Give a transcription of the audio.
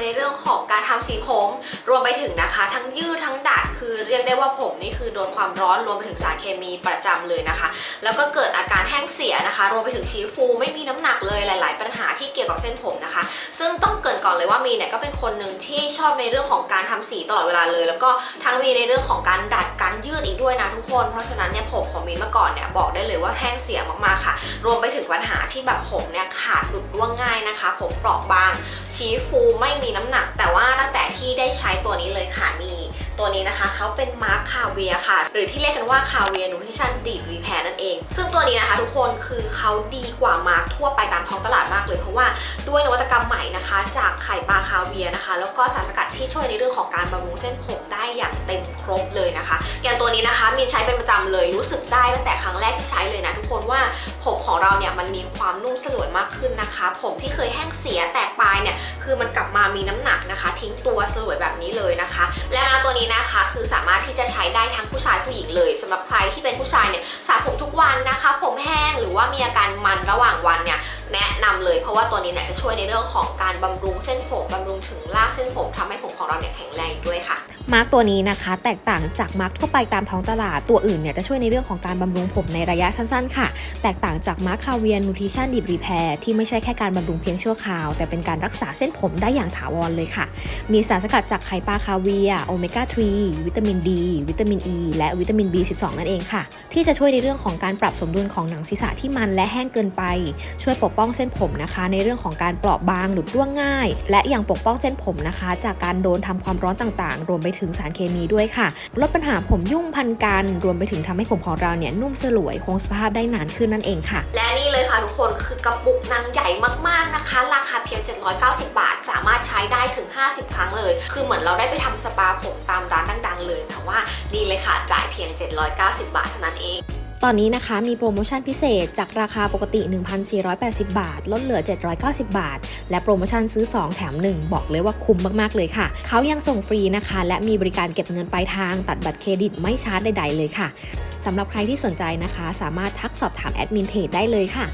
ในเรื่องของการทำสีผม รวมไปถึงนะคะ ทั้งยืดทั้งดัดคือเรียกได้ว่าผมนี่คือโดนความร้อนรวมไปถึงสารเคมีประจำเลยนะคะ แล้วก็เกิดอาการแห้งเสียนะคะ รวมไปถึงชี้ฟู ไม่มีน้ำหนักเลยหลาย ๆ ปัญหาที่เกี่ยวกับเส้นผม ก่อนเลยว่ามีเนี่ยก็เป็นคนหนึ่งที่ชอบในเรื่องของการทำสีตลอดเวลาเลย แล้วก็ทั้งมีในเรื่องของการดัดการยืดอีกด้วยนะทุกคน เพราะฉะนั้นเนี่ยผมของมินเมื่อก่อนเนี่ยบอกได้เลยว่าแห้งเสียมากๆค่ะ รวมไปถึงปัญหาที่แบบผมเนี่ยขาดหลุดร่วงง่ายนะคะ ผมเปราะบางชี้ฟูไม่มีน้ำหนัก แต่ว่าตั้งแต่ ตัวนี้นะคะเขาเป็นมาร์คคาเวียค่ะ หรือที่เรียกกันว่าคาเวียนูทริชั่นดีรีแพร์นั่นเอง ซึ่งตัวนี้นะคะทุกคนคือเขาดีกว่ามาร์คทั่วไปตามท้องตลาดมากเลย เพราะว่าด้วยนวัตกรรมใหม่นะคะ จากไข่ปลาคาเวียนะคะ แล้วก็สารสกัดที่ช่วยในเรื่องของการบำรุงเส้นผมได้อย่างเต็มครบเลยนะคะ อย่างตัวนี้นะคะมินใช้เป็นประจำเลยรู้สึกได้ตั้งแต่ครั้งแรกที่ใช้เลยนะทุกคนว่าผมของเราเนี่ยมันมีความนุ่มสลวยมากขึ้นนะคะ ผมที่เคยแห้งเสียแตกปลายเนี่ยคือมันกลับมา มีน้ำหนักนะคะ ทิ้งตัวสวยแบบนี้เลยนะคะ และมาตัวนี้นะคะคือสามารถที่จะใช้ได้ทั้งผู้ชายผู้หญิงเลยสำหรับใครที่เป็นผู้ชายเนี่ยสระผมทุกวันนะคะ ผมแห้งหรือว่ามีอาการมันระหว่างวันเนี่ย แนะนำเลยเพราะว่าตัวนี้เนี่ยจะช่วยในเรื่องของการบำรุงเส้นผมบำรุงถึงรากเส้นผมทำให้ผมของเราเนี่ยแข็งแรงอีกด้วยค่ะ มาร์กตัวนี้นะคะ แตกต่างจากมาร์กทั่วไปตามท้องตลาดตัวอื่นเนี่ยจะช่วยในเรื่องของการบำรุงผมในระยะสั้นๆ ค่ะ แตกต่างจากมาร์คคาเวียนนูทริชั่นดีรีแพร์ที่ไม่ใช่แค่การบำรุงเพียงชั่วคราว แต่เป็นการรักษาเส้นผมได้อย่างถาวรเลยค่ะ มีสารสกัดจากไข่ปลาคาเวียโอเมก้า 3 วิตามิน D วิตามิน E และวิตามิน B12 นั่นเองค่ะ ที่จะช่วยในเรื่องของการปรับสมดุลของหนังศีรษะที่มันและแห้งเกินไปช่วยปกป้องเส้นผมนะคะ ในเรื่องของการเปราะบางหลุดร่วงง่าย และยังปกป้องเส้นผมนะคะ จากการโดนทำความร้อนต่างๆ รวมไปถึงสารเคมีด้วยค่ะลดปัญหาผมยุ่งพันกัน รวมไปถึงทำให้ผมของเราเนี่ยนุ่มสลวยคงสภาพได้นานขึ้นนั่นเองค่ะ และนี่เลยค่ะทุกคนคือกระปุกนางใหญ่มากๆนะคะ ราคาเพียง 790 บาท สามารถใช้ได้ถึง 50 ครั้งเลย คือเหมือนเราได้ไปทำสปาผมตามร้านดัง ๆ เลยแต่ว่านี่เลยค่ะจ่ายเพียง 790 บาทเท่านั้นเอง ตอนนี้นะคะมีโปรโมชั่นพิเศษจากราคาปกติ 1,480 บาท ลดเหลือ 790 บาท และโปรโมชั่นซื้อ 2 แถม 1 บอกเลยว่าคุ้มมาก ๆ เลยค่ะ เขายังส่งฟรีนะคะ และมีบริการเก็บเงินปลายทาง ตัดบัตรเครดิตไม่ชาร์จใด ๆ เลยค่ะสำหรับใครที่สนใจนะคะ สามารถทักสอบถามแอดมินเพจได้เลยค่ะ